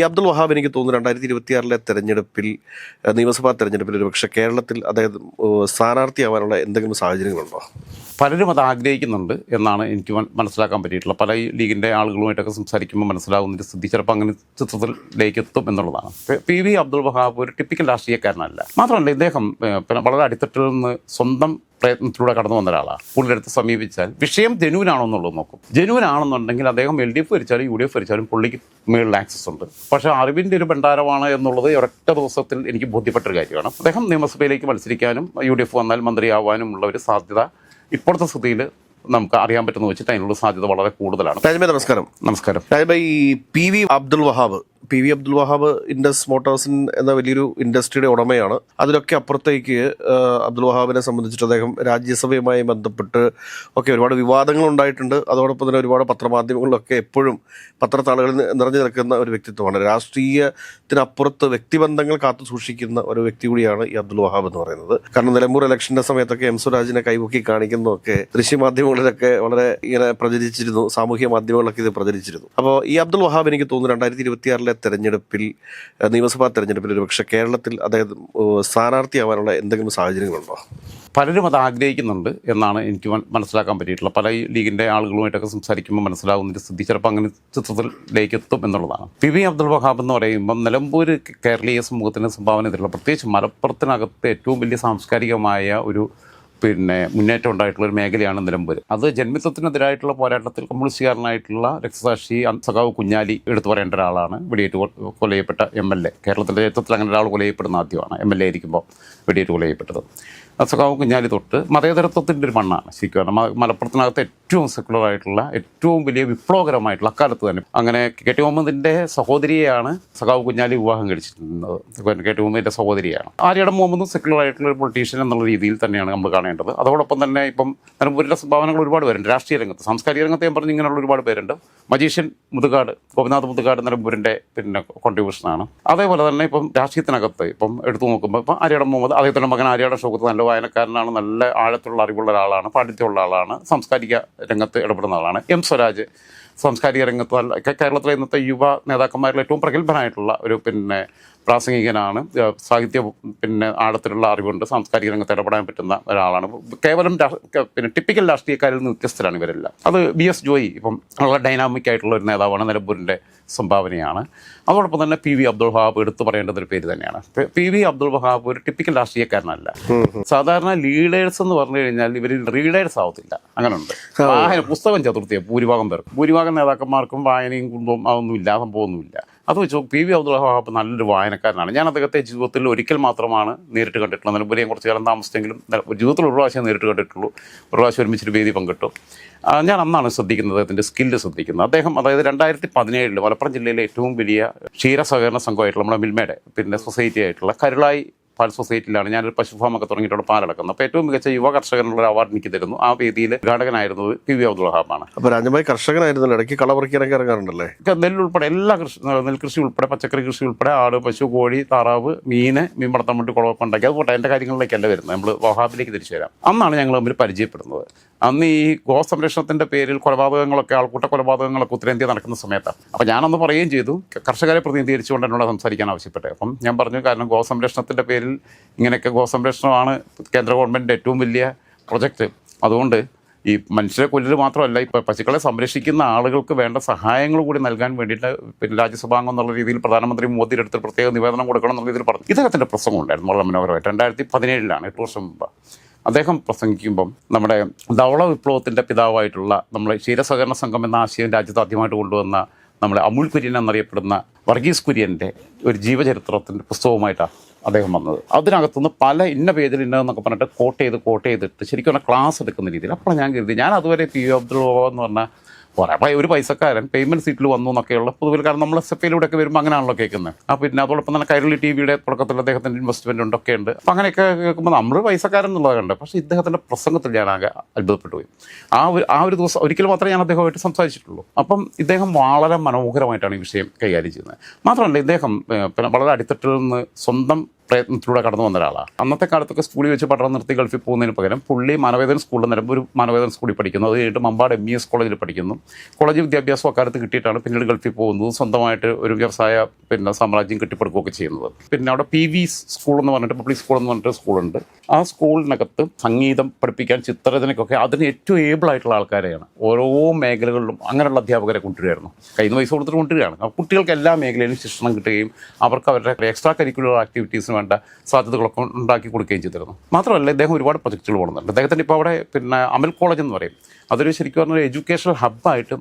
ഈ അബ്ദുൾ വഹാബ് എനിക്ക് തോന്നുന്നു രണ്ടായിരത്തി ഇരുപത്തിയാറിലെ തെരഞ്ഞെടുപ്പിൽ നിയമസഭാ തെരഞ്ഞെടുപ്പിൽ ഒരു പക്ഷേ കേരളത്തിൽ അദ്ദേഹം സ്ഥാനാർത്ഥിയാവാനുള്ള എന്തെങ്കിലും സാഹചര്യങ്ങളുണ്ടോ? പലരും അത് ആഗ്രഹിക്കുന്നുണ്ട് എന്നാണ് എനിക്ക് മന- മനസ്സിലാക്കാൻ പറ്റിയിട്ടുള്ളത്. പല ലീഗിന്റെ ആളുകളുമായിട്ടൊക്കെ സംസാരിക്കുമ്പോൾ മനസ്സിലാകുന്ന ഒരു സ്ഥിതി ചിലപ്പോൾ അങ്ങനെ ചിത്രത്തിലേക്ക് എത്തും എന്നുള്ളതാണ്. പി- വി അബ്ദുൾ വഹാബ് ഒരു ടിപ്പിക്കൽ രാഷ്ട്രീയക്കാരനല്ല. മാത്രമല്ല ഇദ്ദേഹം വളരെ അടിത്തട്ടിൽ നിന്ന് സ്വന്തം പ്രയത്നത്തിലൂടെ കടന്നു വന്ന ഒരാളാണ് പുള്ളിയുടെ അടുത്ത് സമീപിച്ചാൽ വിഷയം ജനുവിനാണോ എന്നുള്ളത് നോക്കും. ജനുവിനാണെന്നുണ്ടെങ്കിൽ അദ്ദേഹം എൽ ഡി എഫ് വരിച്ചാലും യു ഡി എഫ് ഭരിച്ചാലും പുള്ളിക്ക് മേളിൽ ആക്സസ് ഉണ്ട്. പക്ഷേ അറിവിന്റെ ഒരു ഭണ്ഡാരമാണ് എന്നുള്ളത് ഒരൊറ്റ ദിവസത്തിൽ എനിക്ക് ബോധ്യപ്പെട്ട ഒരു കാര്യമാണ്. അദ്ദേഹം നിയമസഭയിലേക്ക് മത്സരിക്കാനും യു ഡി എഫ് വന്നാൽ മന്ത്രിയാവാനും ഉള്ള ഒരു സാധ്യത ഇപ്പോഴത്തെ സ്ഥിതിയിൽ നമുക്ക് അറിയാൻ പറ്റുന്ന വെച്ചിട്ട് അതിനുള്ള സാധ്യത വളരെ കൂടുതലാണ്. നമസ്കാരം. നമസ്കാരം. ഈ P V Abdul Wahab P V Abdul Wahab Indus motors എന്ന വലിയൊരു ഇൻഡസ്ട്രിയുടെ ഉടമയാണ്. അതിലൊക്കെ അപ്പുറത്തേക്ക് അബ്ദുൽ വഹാബിനെ സംബന്ധിച്ചിട്ട് അദ്ദേഹം രാജ്യസഭയുമായി ബന്ധപ്പെട്ട് ഒക്കെ ഒരുപാട് വിവാദങ്ങൾ ഉണ്ടായിട്ടുണ്ട്. അതോടൊപ്പം തന്നെ ഒരുപാട് പത്രമാധ്യമങ്ങളിലൊക്കെ എപ്പോഴും പത്രത്താളുകളിൽ നിറഞ്ഞു നിൽക്കുന്ന ഒരു വ്യക്തിത്വമാണ്. രാഷ്ട്രീയത്തിനപ്പുറത്ത് വ്യക്തിബന്ധങ്ങൾ കാത്തു സൂക്ഷിക്കുന്ന ഒരു വ്യക്തി കൂടിയാണ് ഈ അബ്ദുൽ വഹാബ് എന്ന് പറയുന്നത്. കാരണം നിലമ്പൂർ ഇലക്ഷന്റെ സമയത്തൊക്കെ എം സ്വരാജിനെ കൈപൊക്കി കാണിക്കുന്നതൊക്കെ ദൃശ്യമാധ്യമങ്ങളിലൊക്കെ വളരെ ഇങ്ങനെ പ്രചരിച്ചിരുന്നു. സാമൂഹ്യ മാധ്യമങ്ങളിലൊക്കെ ഇത് പ്രചരിച്ചിരുന്നു. അപ്പോൾ ഈ അബ്ദുൽ വഹാബ് എനിക്ക് തോന്നുന്നു രണ്ടായിരത്തി ഇരുപത്തിയാറിലെ തെരഞ്ഞെടുപ്പിൽ ഏഹ്, നിയമസഭാ തെരഞ്ഞെടുപ്പിൽ ഒരു പക്ഷേ കേരളത്തിൽ അദ്ദേഹം സ്ഥാനാർത്ഥിയാവാനുള്ള എന്തെങ്കിലും സാഹചര്യങ്ങളുണ്ടോ? പലരും അത് ആഗ്രഹിക്കുന്നുണ്ട് എന്നാണ് എനിക്ക് മന- മനസ്സിലാക്കാൻ പറ്റിയിട്ടുള്ളത്. പല ലീഗിന്റെ ആളുകളുമായിട്ടൊക്കെ സംസാരിക്കുമ്പോൾ മനസ്സിലാകുന്ന സ്ഥിതി ചിലപ്പോൾ അങ്ങനെ ചിത്രത്തിലേക്ക് എത്തും എന്നുള്ളതാണ്. പി. വി. അബ്ദുൾ വഹാബ് എന്ന് പറയുമ്പോൾ നിലമ്പൂർ കേരളീയ സമൂഹത്തിന് സംഭാവന ചെയ്തിട്ടുള്ള പ്രത്യേകിച്ച് മലപ്പുറത്തിനകത്ത് ഏറ്റവും വലിയ സാംസ്കാരികമായ ഒരു പിന്നെ മുന്നേറ്റം ഉണ്ടായിട്ടുള്ള ഒരു മേഖലയാണ് നിലമ്പൂർ അത് ജന്മിത്വത്തിനെതിരായിട്ടുള്ള പോരാട്ടത്തിൽ കമ്മ്യൂണിസ്റ്റുകാരനായിട്ടുള്ള രക്തസാക്ഷി സഖാവ് കുഞ്ഞാലി എടുത്തു പറയേണ്ട ഒരാളാണ് വെടിയേറ്റ് കൊല എം എൽ എ. കേരളത്തിന്റെ ചരിത്രത്തിൽ അങ്ങനെ ഒരാൾ കൊല ചെയ്യപ്പെടുന്ന ആദ്യമാണ്. എം എൽ എ ആയിരിക്കുമ്പോൾ വെടിയേറ്റ് കൊല ചെയ്യപ്പെട്ടത് സഖാവ് കുഞ്ഞാലി തൊട്ട് മതേതരത്വത്തിന്റെ ഒരു മണ്ണാണ് ശരിക്കും മലപ്പുറത്തിനകത്ത് ഏറ്റവും സെക്കുലർ ആയിട്ടുള്ള ഏറ്റവും വലിയ വിപ്ലവകരമായിട്ടുള്ള അക്കാലത്ത് തന്നെ. അങ്ങനെ കെ ടി മുഹമ്മദിന്റെ സഹോദരിയെയാണ് സഖാവ് കുഞ്ഞാലി വിവാഹം കഴിച്ചിരുന്നത്. കെ ടി മുഹമ്മദിന്റെ സഹോദരിയാണ്. ആര്യടം മുഹമ്മദും സെക്കുലർ ആയിട്ടുള്ള ഒരു പൊളിറ്റീഷ്യൻ എന്നുള്ള രീതിയിൽ തന്നെയാണ് നമ്മൾ കാണേണ്ടത്. അതോടൊപ്പം തന്നെ ഇപ്പം നിലമ്പൂരിലെ സംഭാവനകൾ ഒരുപാട് പേരുണ്ട്. രാഷ്ട്രീയ രംഗത്ത് സാംസ്കാരിക രംഗത്ത് ഞാൻ പറഞ്ഞു ഇങ്ങനെയുള്ള ഒരുപാട് പേരുണ്ട്. മജീഷ്യൻ മുതുകാട് ഗോപിനാഥ് മുതുകാട് നിലമ്പൂരിന്റെ പിന്നെ കോൺട്രിബ്യൂഷനാണ് അതേപോലെ തന്നെ ഇപ്പം രാഷ്ട്രീയത്തിനകത്ത് ഇപ്പം എടുത്തു നോക്കുമ്പോൾ ഇപ്പം ആര്യടം മുഹമ്മദ് അദ്ദേഹത്തിന്റെ മകൻ ആര്യയുടെ ഷോക്കത്ത് നല്ല വായനക്കാരനാണ് നല്ല ആഴത്തുള്ള അറിവുള്ള ഒരാളാണ് പാണ്ഡിത്യമുള്ള ആളാണ് സാംസ്കാരിക രംഗത്ത് ഇടപെടുന്ന ആളാണ്. എം സ്വരാജ്. സാംസ്കാരിക രംഗത്ത് കേരളത്തിലെ ഇന്നത്തെ യുവ നേതാക്കന്മാരിൽ ഏറ്റവും പ്രഗത്ഭനായിട്ടുള്ള ഒരു പിന്നെ പ്രാസംഗികനാണ്. സാഹിത്യ പിന്നെ ആഴത്തിലുള്ള അറിവുണ്ട്. സാംസ്കാരിക രംഗത്ത് ഇടപെടാൻ പറ്റുന്ന ഒരാളാണ്. കേവലം പിന്നെ ടിപ്പിക്കൽ രാഷ്ട്രീയക്കാരിൽ നിന്ന് വ്യത്യസ്തരാണ് ഇവരെല്ലാം. അത് ബി എസ് ജോയി ഇപ്പം വളരെ ഡൈനാമിക് ആയിട്ടുള്ള ഒരു നേതാവാണ്. നിലമ്പൂരിന്റെ സംഭാവനയാണ്. അതോടൊപ്പം തന്നെ പി വി അബ്ദുൾ വഹാബ് എടുത്തു പറയേണ്ടത് ഒരു പേര് തന്നെയാണ്. പി- വി അബ്ദുൾ വഹാബ് ഒരു ടിപ്പിക്കൽ രാഷ്ട്രീയക്കാരനല്ല. സാധാരണ ലീഡേഴ്സ് എന്ന് പറഞ്ഞു കഴിഞ്ഞാൽ ഇവർ റീഡേഴ്സ് ആവത്തില്ല. അങ്ങനെയുണ്ട് വായന പുസ്തകം ചതുർത്ഥിയാണ് ഭൂരിഭാഗം പേർ ഭൂരിഭാഗം നേതാക്കന്മാർക്കും വായനയും കുടുംബവും അതൊന്നും ഇല്ല സംഭവമൊന്നുമില്ല. അത് വെച്ച് പി വി അബ്ദുൾ വഹാബ് നല്ലൊരു വായനക്കാരനാണ്. ഞാൻ അദ്ദേഹത്തെ ജീവിതത്തിൽ ഒരിക്കൽ മാത്രമാണ് നേരിട്ട് കണ്ടിട്ടുള്ളത്. പുതിയ കുറച്ച് കാലം താമസിച്ചെങ്കിലും ജീവിതത്തിൽ ഒരു പ്രാവശ്യം നേരിട്ട് കണ്ടിട്ടുള്ളൂ. ഒരു പ്രാവശ്യം ഒരുമിച്ചൊരു വേദി പങ്കിട്ടു. ഞാൻ അന്നാണ് ശ്രദ്ധിക്കുന്നത് അദ്ദേഹത്തിന്റെ സ്കില്ല് ശ്രദ്ധിക്കുന്നത്. അദ്ദേഹം അതായത് രണ്ടായിരത്തി പതിനേഴിൽ മലപ്പുറം ജില്ലയിലെ ഏറ്റവും വലിയ ക്ഷീര സഹകരണ സംഘമായിട്ടുള്ള നമ്മുടെ മിൽമയുടെ പിന്നെ സൊസൈറ്റി ആയിട്ടുള്ള കരുളായി പാൽ സൊസൈറ്റിയിലാണ്. ഞാനൊരു പശു ഫാമൊക്കെ തുടങ്ങിയിട്ടുള്ള പാലടക്കുന്നത് അപ്പോൾ ഏറ്റവും മികച്ച യുവ കർഷകനുള്ള ഒരു അവാർഡ് എനിക്ക് തരുന്നു. ആ വേദിയിൽ ഉദ്ഘാടകനായിരുന്നത് പി വി അബ്ദുൾ വഹാബാണ് അപ്പോൾ രാജ്യമായി കർഷകനായിരുന്നല്ലോ ഇടയ്ക്ക് കള പറിക്കാനൊക്കെ ഇറങ്ങാറുണ്ടല്ലേ? നെല്ലുൾപ്പെടെ എല്ലാ കൃഷി നെൽകൃഷി ഉൾപ്പെടെ പച്ചക്കറി കൃഷി ഉൾപ്പെടെ ആട് പശു കോഴി താറാവ് മീന് മീൻ വളർത്താൻ വേണ്ടി കുളവൊക്കെ ഉണ്ടാക്കി. അതുപോട്ടെ എന്റെ കാര്യങ്ങളിലേക്കല്ല വരുന്നത്. നമ്മൾ വഹാബിലേക്ക് തിരിച്ചു വരാം. അന്നാണ് ഞങ്ങൾ തമ്മിൽ പരിചയപ്പെടുന്നത്. അന്ന് ഈ ഗോസംരക്ഷണത്തിന്റെ പേരിൽ കൊലപാതകങ്ങളൊക്കെ ആൾക്കൂട്ട കൊലപാതകങ്ങളൊക്കെ ഉത്തരേന്ത്യ നടക്കുന്ന സമയത്താണ് അപ്പോൾ ഞാനന്ന് പറയുകയും ചെയ്തു കർഷകരെ പ്രതിനിധീകരിച്ചുകൊണ്ട് എന്നോട് സംസാരിക്കാൻ ആവശ്യപ്പെട്ടത് അപ്പം ഞാൻ പറഞ്ഞു കാരണം ഗോസംരക്ഷണത്തിന്റെ പേരിൽ ഇങ്ങനെയൊക്കെ ഗോസംരക്ഷണമാണ് കേന്ദ്ര ഗവൺമെന്റിന്റെ ഏറ്റവും വലിയ പ്രൊജക്റ്റ് അതുകൊണ്ട് ഈ മനുഷ്യരെ കൊല്ലൽ മാത്രമല്ല ഇപ്പോൾ പശുക്കളെ സംരക്ഷിക്കുന്ന ആളുകൾക്ക് വേണ്ട സഹായങ്ങൾ കൂടി നൽകാൻ വേണ്ടിയിട്ട് പിന്നെ രാജ്യസഭാംഗം എന്നുള്ള രീതിയിൽ പ്രധാനമന്ത്രി മോദിയുടെ അടുത്ത് പ്രത്യേക നിവേദനം കൊടുക്കണം എന്നുള്ള രീതിയിൽ പറഞ്ഞു. ഇദ്ദേഹത്തിന്റെ പ്രസംഗം ഉണ്ടായിരുന്നു വളരെ മനോഹരമായിട്ട്. രണ്ടായിരത്തി പതിനേഴിലാണ് എട്ട് വർഷം മുമ്പ്. അദ്ദേഹം പ്രസംഗിക്കുമ്പം നമ്മുടെ ധവള വിപ്ലവത്തിന്റെ പിതാവായിട്ടുള്ള നമ്മളെ ക്ഷീരസഹകരണ സംഘം എന്ന ആശയം രാജ്യത്ത് ആദ്യമായിട്ട് കൊണ്ടുവന്ന നമ്മുടെ അമുൽ കുര്യൻ എന്നറിയപ്പെടുന്ന വർഗീസ് കുര്യന്റെ ഒരു ജീവചരിത്രത്തിന്റെ പുസ്തകവുമായിട്ടാണ് അദ്ദേഹം വന്നത്. അതിനകത്തുനിന്ന് പല ഇന്ന പേജിൽ ഇന്നതെന്നൊക്കെ പറഞ്ഞിട്ട് കോട്ട് ചെയ്ത് കോട്ട് ചെയ്തിട്ട് ശരിക്കും ക്ലാസ് എടുക്കുന്ന രീതിയിൽ അപ്പോൾ ഞാൻ കരുതി ഞാൻ അതുവരെ പി യു അബ്ദുൾ എന്ന് പറഞ്ഞാൽ കുറേ പൈ- ഒരു പൈസക്കാരൻ പേയ്മെന്റ് സീറ്റിൽ വന്നു എന്നൊക്കെയുള്ള പൊതുവിൽ കാരണം നമ്മൾ എസ് എഫ് ഐയിലൂടെയൊക്കെ വരുമ്പോൾ അങ്ങനെയാണല്ലോ കേൾക്കുന്നത് അപ്പോൾ പിന്നെ അതോടൊപ്പം തന്നെ കൈരളി ടി വിയുടെ തുടക്കത്തിൽ അദ്ദേഹത്തിന്റെ ഇൻവെസ്റ്റ്മെന്റ് ഉണ്ടൊക്കെ ഉണ്ട്. അപ്പം അങ്ങനെയൊക്കെ കേൾക്കുമ്പോൾ നമ്മൾ പൈസക്കാരൻ എന്നുള്ളത് കണ്ട് പക്ഷേ ഇദ്ദേഹത്തിന്റെ പ്രസംഗത്തിൽ ഞാൻ ആകെ അത്ഭുതപ്പെട്ടു പോയി ആ ഒരു ആ ഒരു ദിവസം ഒരിക്കൽ മാത്രമേ ഞാൻ അദ്ദേഹമായിട്ട് സംസാരിച്ചിട്ടുള്ളൂ. അപ്പം ഇദ്ദേഹം വളരെ മനോഹരമായിട്ടാണ് ഈ വിഷയം കൈകാര്യം ചെയ്യുന്നത്. മാത്രമല്ല ഇദ്ദേഹം പിന്നെ വളരെ അടിത്തട്ടിൽ നിന്ന് സ്വന്തം പ്രയത്നത്തിലൂടെ കടന്നു വന്ന ഒരാളാണ് അന്നത്തെ കാലത്തൊക്കെ സ്കൂളിൽ വെച്ച് പഠനം നിർത്തി ഗൾഫിൽ പോകുന്നതിന് പകരം പുള്ളി മാനവേദൻ സ്കൂളിൽ നിലമ്പൂർ മാനവേദൻ സ്കൂളിൽ പഠിക്കുന്നു. അത് കഴിഞ്ഞിട്ട് മമ്പാട് എം ഇ എസ് കോളേജിൽ പഠിക്കുന്നു. കോളേജ് വിദ്യാഭ്യാസം അക്കാലത്ത് കിട്ടിയിട്ടാണ് പിന്നീട് ഗൾഫിൽ പോകുന്നത്. സ്വന്തമായിട്ട് ഒരു വ്യവസായ പിന്നെ സാമ്രാജ്യം കെട്ടിപ്പടുക്കുകയൊക്കെ ചെയ്യുന്നത്. പിന്നെ അവിടെ പി വി സ്കൂൾ എന്ന് പറഞ്ഞിട്ട് പബ്ലിക് സ്കൂൾ എന്ന് പറഞ്ഞിട്ട് സ്കൂളുണ്ട് ആ സ്കൂളിനകത്ത് സംഗീതം പഠിപ്പിക്കാൻ ചിത്രരചനയ്ക്കൊക്കെ അതിന് ഏറ്റവും ഏബിൾ ആയിട്ടുള്ള ആൾക്കാരെയാണ്. ഓരോ മേഖലകളിലും അങ്ങനെയുള്ള അധ്യാപകരെ കൊണ്ടുവരുമായിരുന്നു കയ്യിൽ നിന്ന് പൈസ കൊടുത്തിട്ട് കൊണ്ടുവരികയാണ്. കുട്ടികൾക്ക് എല്ലാ മേഖലയിലും ശിക്ഷണം കിട്ടുകയും അവർക്ക് അവരുടെ എക്സ്ട്രാ കരിക്കുലർ ആക്ടിവിറ്റീസിന് വേണ്ട സാധ്യതകളൊക്കെ ഉണ്ടാക്കി കൊടുക്കുകയും ചെയ്തിരുന്നു. മാത്രമല്ല ഇദ്ദേഹം ഒരുപാട് പ്രൊജക്റ്റുകൾ പോകുന്നുണ്ട്. അദ്ദേഹത്തിന്റെ ഇപ്പോൾ അവിടെ പിന്നെ അമൽ കോളേജ് എന്ന് പറയും. അതൊരു ശരിക്കും പറഞ്ഞാൽ എഡ്യൂക്കേഷണൽ ഹബ്ബായിട്ട്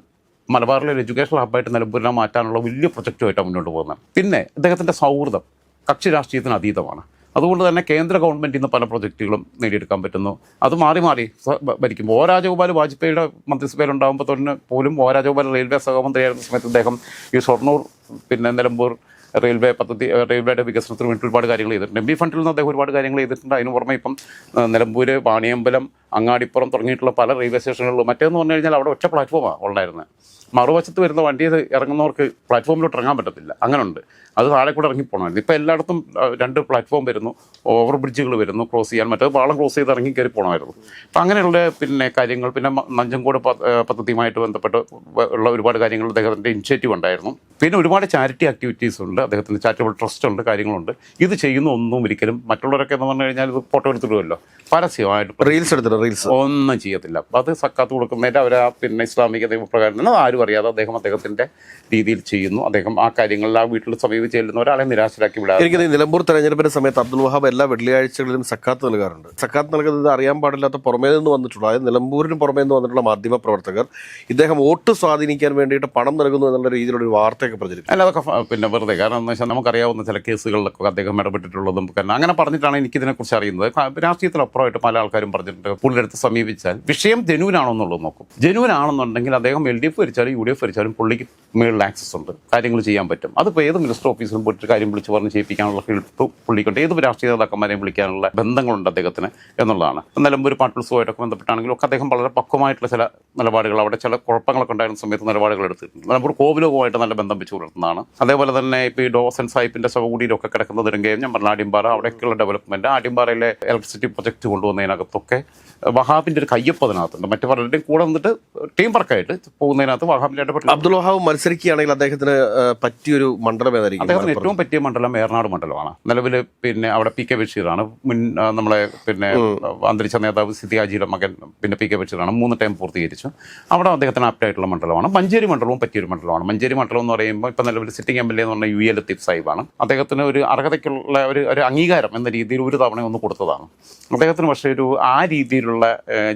മലബാറിലെ ഒരു എഡ്യൂക്കേഷണൽ ഹബ്ബായിട്ട് നിലമ്പൂരിനെ മാറ്റാനുള്ള വലിയ പ്രൊജക്റ്റുമായിട്ടാണ് മുന്നോട്ട് പോകുന്നത്. പിന്നെ ഇദ്ദേഹത്തിന്റെ സൗഹൃദം കക്ഷി രാഷ്ട്രീയത്തിന് അതീതമാണ്. അതുകൊണ്ട് തന്നെ കേന്ദ്ര ഗവൺമെന്റിൽ നിന്ന് പല പ്രൊജക്റ്റുകളും നേടിയെടുക്കാൻ പറ്റുന്നു. അത് മാറി മാറി ഭരിക്കും ഒ രാജഗോപാൽ വാജ്പേയിയുടെ മന്ത്രിസഭയിൽ മന്ത്രിസഭയിലുണ്ടാകുമ്പോൾ തന്നെ പോലും ഓ രാജഗോപാൽ റെയിൽവേ സഹമന്ത്രിയായിരുന്ന സമയത്ത് അദ്ദേഹം ഈ ഷൊർണൂർ പിന്നെ നിലമ്പൂർ റെയിൽവേ പദ്ധതി റെയിൽവേയുടെ വികസനത്തിന് വേണ്ടി ഒരുപാട് കാര്യങ്ങൾ ചെയ്തിട്ടുണ്ട്. എം ബി ഫണ്ടിൽ നിന്ന് അദ്ദേഹം ഒരുപാട് കാര്യങ്ങൾ ചെയ്തിട്ടുണ്ട്. അതിന് പുറമെ ഇപ്പം നിലമ്പൂർ വാണിയമ്പലം അങ്ങാടിപ്പുറം തുടങ്ങിയിട്ടുള്ള പല റെയിൽവേ സ്റ്റേഷനുകളിലും മറ്റേന്ന് പറഞ്ഞു കഴിഞ്ഞാൽ അവിടെ ഒറ്റ പ്ലാറ്റ്ഫോമാണ് ഉണ്ടായിരുന്നത് മറുവശത്ത് വരുന്ന വണ്ടി ഇറങ്ങുന്നവർക്ക് പ്ലാറ്റ്ഫോമിലോട്ട് ഇറങ്ങാൻ പറ്റത്തില്ല. അങ്ങനെയുണ്ട് അത് താഴെ കൂടെ ഇറങ്ങി പോകണമായിരുന്നു ഇപ്പോൾ എല്ലായിടത്തും രണ്ട് പ്ലാറ്റ്ഫോം വരുന്നു. ഓവർ ബ്രിഡ്ജുകൾ വരുന്നു ക്രോസ് ചെയ്യാൻ. മറ്റേത് പാളം ക്രോസ് ചെയ്ത് ഇറങ്ങി കയറി പോകണമായിരുന്നു അപ്പം അങ്ങനെയുള്ള പിന്നെ കാര്യങ്ങൾ പിന്നെ നഞ്ചങ്കോട് പദ്ധതിയുമായിട്ട് ബന്ധപ്പെട്ട് ഉള്ള ഒരുപാട് കാര്യങ്ങൾ അദ്ദേഹത്തിന്റെ ഇനിഷ്യേറ്റീവ് ഉണ്ടായിരുന്നു. പിന്നെ ഒരുപാട് ചാരിറ്റി ആക്ടിവിറ്റീസ് ഉണ്ട്. അദ്ദേഹത്തിന്റെ ചാരിറ്റബിൾ ട്രസ്റ്റ് ഉണ്ട് കാര്യങ്ങളുണ്ട്. ഇത് ചെയ്യുന്ന ഒന്നും ഒരിക്കലും മറ്റുള്ളവരൊക്കെ എന്ന് പറഞ്ഞു കഴിഞ്ഞാൽ ഇത് ഫോട്ടോ എടുത്തിടുമല്ലോ പരസ്യമായിട്ട് റീൽസ് എടുത്തിട്ട് റീൽസ് ഒന്നും ചെയ്യത്തില്ല. അത് സക്കാത്ത് കൊടുക്കുന്നതിന്റെ അവർ ആ പിന്നെ ഇസ്ലാമിക ദൈവപ്രകാരം തന്നെ ആരും അറിയാതെ അദ്ദേഹം അദ്ദേഹത്തിന്റെ രീതിയിൽ ചെയ്യുന്നു. അദ്ദേഹം ആ കാര്യങ്ങളിൽ ആ വീട്ടിൽ സമീപിച്ച് ചെല്ലുന്ന ഒരാളെ നിരാശരാക്കി വിടാം എനിക്ക് നിലമ്പൂർ തെരഞ്ഞെടുപ്പിന്റെ സമയത്ത് അബ്ദുൽ വഹാബ് എല്ലാ വെള്ളിയാഴ്ചകളിലും സക്കാത്ത് നൽകാറുണ്ട്. സക്കാത്ത് നൽകുന്നത് അറിയാൻ പാടില്ലാത്ത പുറമേ നിന്ന് വന്നിട്ടുള്ള അതായത് നിലമ്പൂരിന് പുറമേ നിന്ന് വന്നിട്ടുള്ള മാധ്യമ പ്രവർത്തകർ ഇദ്ദേഹം വോട്ട് സ്വാധീനിക്കാൻ വേണ്ടിയിട്ട് പണം നൽകുന്നു എന്നുള്ള രീതിയിലുള്ള ഒരു വാർത്തയൊക്കെ പ്രചരിപ്പിക്കും അല്ല അതൊക്കെ പിന്നെ വെറുതെ. കാരണം എന്ന് വെച്ചാൽ നമുക്കറിയാവുന്ന ചില കേസുകളിലൊക്കെ അദ്ദേഹം ഇടപെട്ടിട്ടുള്ളതും കാരണം അങ്ങനെ പറഞ്ഞിട്ടാണ് എനിക്കിതിനെക്കുറിച്ച് അറിയുന്നത്. രാഷ്ട്രീയത്തിനപ്പുറമായിട്ട് പല ആൾക്കാരും പറഞ്ഞിട്ടുണ്ട്. പുള്ളിയുടെ അടുത്ത് സമീപിച്ചാൽ വിഷയം ജനുവിനാണോ എന്നുള്ളത് നോക്കും. ജനുവിനാണെന്നുണ്ടെങ്കിൽ അദ്ദേഹം എൽ ഡി എഫ് വരിച്ചാലും യു ഡി എഫ് ഭരിച്ചാലും പുള്ളിക്ക് മേളിൽ ആക്സസ് ഉണ്ട്. കാര്യങ്ങൾ ചെയ്യാൻ പറ്റും. അതിപ്പോൾ ഏത് മിനിസ്റ്റർ ഓഫീസിലും പോയിട്ട് കാര്യം വിളിച്ച് പറഞ്ഞ് ചെയ്യിപ്പിക്കാനുള്ള ഹെൽപ്പ് പുള്ളിക്കുണ്ട്. ഏത് രാഷ്ട്രീയ നേതാക്കന്മാരെയും വിളിക്കാനുള്ള ബന്ധങ്ങളുണ്ട് അദ്ദേഹത്തിന് എന്നുള്ളതാണ്. നിലമ്പൂർ പാട്ടുത്സവമായിട്ടൊക്കെ ബന്ധപ്പെട്ടാണെങ്കിലും ഒക്കെ അദ്ദേഹം വളരെ പക്വമായിട്ടുള്ള ചില നിലപാടുകൾ അവിടെ ചില കുഴപ്പങ്ങളൊക്കെ ഉണ്ടായിരുന്ന സമയത്ത് നിലപാടുകൾ എടുത്തിട്ടുണ്ട്. നിലമ്പൂർ കോവിലവുമായിട്ട് നല്ല ബന്ധം വെച്ച് പുലർത്തുന്നതാണ്. അതേപോലെ തന്നെ ഇപ്പോൾ ഈ ഡോസൻ സാഹിബിന്റെ ശവകുടിയിലൊക്കെ കിടക്കുന്ന നെടുങ്കയം ഞാൻ പറഞ്ഞ ആടിമ്പാറ അവിടെയൊക്കെയുള്ള ഡെവലപ്മെന്റ് ആടിമ്പാറയിലെ ഇലക്ട്രിസിറ്റി പ്രൊജക്ട് കൊണ്ടുവന്നതിനകത്തൊക്കെ വഹാബിന്റെ ഒരു കയ്യൊപ്പ് അതിനകത്തുണ്ട്. മറ്റു പലരുടെയും കൂടെ വന്നിട്ട് ടീം വർക്കായിട്ട് പോകുന്നതിനകത്ത് വഹാബിന്റെ ഇടപെട്ടു അബ്ദുൾ വഹാബ് മത്സരിക്കുകയാണെങ്കിൽ അദ്ദേഹത്തിന് പറ്റിയൊരു മണ്ഡലം ഏതായിരിക്കും അദ്ദേഹത്തിന് ഏറ്റവും പറ്റിയ മണ്ഡലം ഏറനാട് മണ്ഡലമാണ്. നിലവിൽ പിന്നെ അവിടെ പി കെ ബഷീറാണ്. മുൻ നമ്മളെ പിന്നെ അന്തരിച്ച നേതാവ് സിദ്ധിയാജിയുടെ മകൻ പിന്നെ പി കെ ബഷീറാണ്. മൂന്ന് ടൈം പൂർത്തീകരിച്ചു. അവിടെ അദ്ദേഹത്തിന് ആപ്റ്റായിട്ടുള്ള മണ്ഡലമാണ്. മഞ്ചേരി മണ്ഡലവും പറ്റിയൊരു മണ്ഡലമാണ്. മഞ്ചേരി മണ്ഡലം എന്ന് പറയുമ്പോൾ ഇപ്പം നിലവിൽ സിറ്റിംഗ് എം എൽ എ എന്ന് പറഞ്ഞ യു എൽ ലത്തീഫ് സാഹിബാണ്. അദ്ദേഹത്തിന് ഒരു അർഹതയ്ക്കുള്ള ഒരു ഒരു അംഗീകാരം എന്ന രീതിയിൽ ഒരു തവണ ഒന്ന് കൊടുത്തതാണ്. അദ്ദേഹത്തിന് പക്ഷേ ഒരു ആ രീതിയിലുള്ള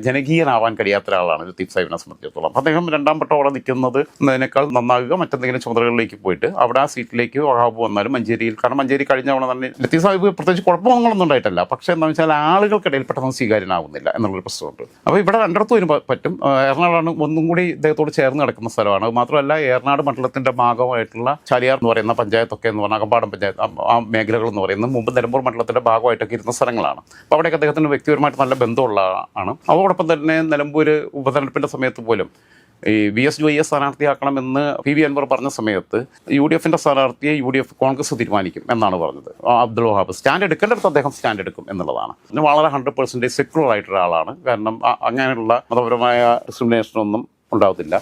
ജനകീയനാവാൻ കഴിയാത്ത ഒരാളാണ് ലത്തീഫ് സാഹിബിനെ സംബന്ധിച്ചിടത്തോളം. അദ്ദേഹം രണ്ടാം വട്ടം അവിടെ നിൽക്കുന്നത് എന്നതിനേക്കാൾ നന്നാകുക മറ്റെന്തെങ്കിലും ചുമതലകളിലേക്ക് പോയിട്ട് അവിടെ ആ സീറ്റിലേക്ക് വഹാബ് വന്നാലും മഞ്ചേരിയിൽ കാരണം മഞ്ചേരി കഴിഞ്ഞ തന്നെ ലത്തീഫ് സാഹിബ് പ്രത്യേകിച്ച് കുഴപ്പങ്ങളൊന്നും ഉണ്ടായിട്ടല്ല. പക്ഷേ എന്താണെന്ന് വെച്ചാൽ ആളുകൾക്കിടയിൽ പെട്ടെന്ന് സ്വീകാര്യനാവുന്നില്ല എന്നുള്ളൊരു പ്രശ്നമുണ്ട്. അപ്പോൾ ഇവിടെ രണ്ടിടത്തും ഇതിന് പറ്റും. എറണാകുളമാണ് ഒന്നും കൂടി ഇദ്ദേഹത്തോട് ചേർന്ന് കിടക്കുന്ന സ്ഥലമാണ്. മാത്രമല്ല ഏറനാട് മണ്ഡലത്തിന്റെ ഭാഗമായിട്ടുള്ള ചാലിയാർ എന്ന് പറയുന്ന പഞ്ചായത്തൊക്കെ എന്ന് പറഞ്ഞാൽ അകമ്പാടം പഞ്ചായത്ത് ആ മേഖലകൾ എന്ന് പറയുന്നത് മുമ്പ് നിലമ്പൂർ മണ്ഡലത്തിന്റെ ഭാഗമായിട്ടൊക്കെ ഇരുന്ന സ്ഥലങ്ങളാണ്. അപ്പോൾ അവിടെയൊക്കെ അദ്ദേഹത്തിന് വ്യക്തിപരമായിട്ട് നല്ല ബന്ധമുള്ള ആണ്. അതോടൊപ്പം തന്നെ നിലമ്പൂർ ഉപതെരഞ്ഞെടുപ്പിന്റെ സമയത്ത് പോലും ഈ വി എസ് ജോയിയെ സ്ഥാനാർത്ഥിയാക്കണമെന്ന് പി വി അൻവർ പറഞ്ഞ സമയത്ത് യു ഡി എഫിന്റെ സ്ഥാനാർത്ഥിയെ യു ഡി എഫ് കോൺഗ്രസ് തീരുമാനിക്കും എന്നാണ് പറഞ്ഞത്. അബ്ദുൾ വഹാബ് സ്റ്റാൻഡ് എടുക്കേണ്ടടുത്ത് അദ്ദേഹം സ്റ്റാൻഡ് എടുക്കും എന്നുള്ളതാണ്. വളരെ ഹൺഡ്രഡ് പെർസെന്റേജ് സെക്യുലർ ആയിട്ടുള്ള ആളാണ്. കാരണം അങ്ങനെയുള്ള മതപരമായ ഡിസ്ക്രിമിനേഷനൊന്നും ഉണ്ടാവത്തില്ല.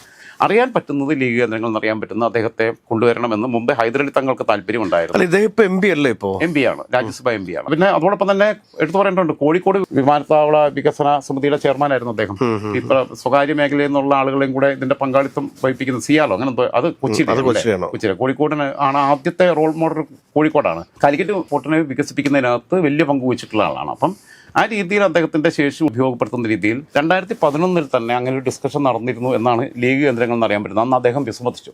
അറിയാൻ പറ്റുന്നത് ലീഗ് കേന്ദ്രങ്ങൾ അറിയാൻ പറ്റുന്നത് അദ്ദേഹത്തെ കൊണ്ടുവരണമെന്ന് മുമ്പേ ഹൈദരലി തങ്ങൾക്ക് താല്പര്യമുണ്ടായിരുന്നു. അല്ല ഇദ്ദേഹം ഇപ്പൊ എം പി അല്ലേ ഇപ്പോ? എം പി ആണ് രാജ്യസഭ എം പി ആണ്. പിന്നെ അതോടൊപ്പം തന്നെ എടുത്തു പറയേണ്ടതുണ്ട് കോഴിക്കോട് വിമാനത്താവള വികസന സമിതിയുടെ ചെയർമാനായിരുന്നു അദ്ദേഹം. ഇപ്പൊ സ്വകാര്യ മേഖലയിൽ നിന്നുള്ള ആളുകളെയും കൂടെ ഇതിന്റെ പങ്കാളിത്തം വഹിപ്പിക്കുന്ന സിയാലോ അങ്ങനെ അത് കൊച്ചി കൊച്ചി? കൊച്ചിയിലെ. കോഴിക്കോടിന് ആണ് ആദ്യത്തെ റോൾ മോഡൽ കോഴിക്കോടാണ്. കാലിക്കറ്റ് പോർട്ടിനെ വികസിപ്പിക്കുന്നതിനകത്ത് വലിയ പങ്ക് വഹിച്ചിട്ടുള്ള ആളാണ്. അപ്പം ആ രീതിയിൽ അദ്ദേഹത്തിന്റെ ശേഷി ഉപയോഗപ്പെടുത്തുന്ന രീതിയിൽ രണ്ടായിരത്തി പതിനൊന്നിൽ തന്നെ അങ്ങനെ ഒരു ഡിസ്കഷൻ നടന്നിരുന്നു എന്നാണ് ലീഗ് കേന്ദ്രങ്ങൾ അറിയാൻ പറ്റുന്നത്. അന്ന് അദ്ദേഹം വിസമ്മതിച്ചു.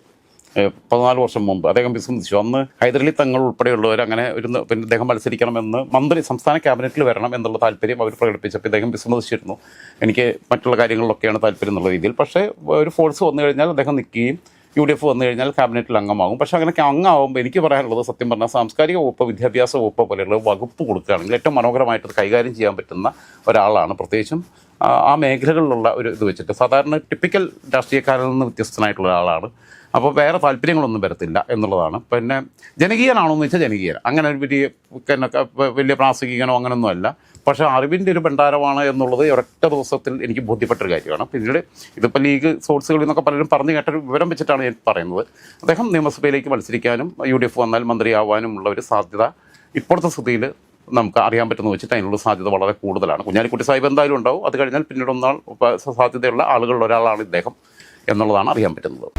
പതിനാല് വർഷം മുമ്പ് അദ്ദേഹം വിസമ്മതിച്ചു. അന്ന് ഹൈദരലി തങ്ങൾ ഉൾപ്പെടെയുള്ളവർ അങ്ങനെ ഒരു പിന്നെ അദ്ദേഹം മത്സരിക്കണമെന്ന് മന്ത്രി സംസ്ഥാന ക്യാബിനറ്റിൽ വരണം എന്നുള്ള താല്പര്യം അവർ പ്രകടിപ്പിച്ചപ്പോൾ ഇദ്ദേഹം വിസമ്മതിച്ചിരുന്നു. എനിക്ക് മറ്റുള്ള കാര്യങ്ങളിലൊക്കെയാണ് താല്പര്യം എന്നുള്ള രീതിയിൽ. പക്ഷേ ഒരു ഫോഴ്സ് വന്നു കഴിഞ്ഞാൽ അദ്ദേഹം നിൽക്കുകയും യു ഡി എഫ് വന്നു കഴിഞ്ഞാൽ ക്യാബിനറ്റിൽ അംഗമാകും. പക്ഷേ അങ്ങനെ അംഗമാകുമ്പോൾ എനിക്ക് പറയാനുള്ളത് സത്യം പറഞ്ഞാൽ സാംസ്കാരിക വകുപ്പ് വിദ്യാഭ്യാസ വകുപ്പ് പോലെയുള്ള വകുപ്പ് കൊടുക്കുകയാണെങ്കിൽ ഏറ്റവും മനോഹരമായിട്ട് കൈകാര്യം ചെയ്യാൻ പറ്റുന്ന ഒരാളാണ്. പ്രത്യേകിച്ചും ആ- മേഖലകളിലുള്ള ഒരു ഇത് വെച്ചിട്ട് സാധാരണ ടിപ്പിക്കൽ രാഷ്ട്രീയക്കാരിൽ നിന്ന് വ്യത്യസ്തനായിട്ടുള്ള ഒരാളാണ്. അപ്പോൾ വേറെ താല്പര്യങ്ങളൊന്നും വരത്തില്ല എന്നുള്ളതാണ്. പിന്നെ ജനകീയനാണോ എന്ന് വെച്ചാൽ ജനകീയൻ. അങ്ങനെ വലിയ വലിയ പ്രാസംഗികനോ അങ്ങനെയൊന്നും അല്ല. പക്ഷേ അറിവിന്റെ ഒരു ഭണ്ഡാരമാണ് എന്നുള്ളത് ഒരൊറ്റ ദിവസത്തിൽ എനിക്ക് ബോധ്യപ്പെട്ടൊരു കാര്യമാണ്. പിന്നീട് ഇതിപ്പോൾ ലീഗ് സോഴ്സുകളിൽ നിന്നൊക്കെ പലരും പറഞ്ഞു കേട്ടൊരു വിവരം വെച്ചിട്ടാണ് ഞാൻ പറയുന്നത്. അദ്ദേഹം നിയമസഭയിലേക്ക് മത്സരിക്കാനും യു ഡി എഫ് വന്നാൽ മന്ത്രിയാവാനും ഉള്ള ഒരു സാധ്യത ഇപ്പോഴത്തെ സ്ഥിതിയിൽ നമുക്ക് അറിയാൻ പറ്റുന്ന വെച്ചിട്ട് അതിനുള്ള സാധ്യത വളരെ കൂടുതലാണ്. കുഞ്ഞാലിക്കുട്ടി സാഹിബ് എന്തായാലും ഉണ്ടാവും. അത് കഴിഞ്ഞാൽ പിന്നീട് ഒന്നാൾ സാധ്യതയുള്ള ആളുകളിൽ ഒരാളാണ് ഇദ്ദേഹം എന്നുള്ളതാണ് അറിയാൻ പറ്റുന്നത്.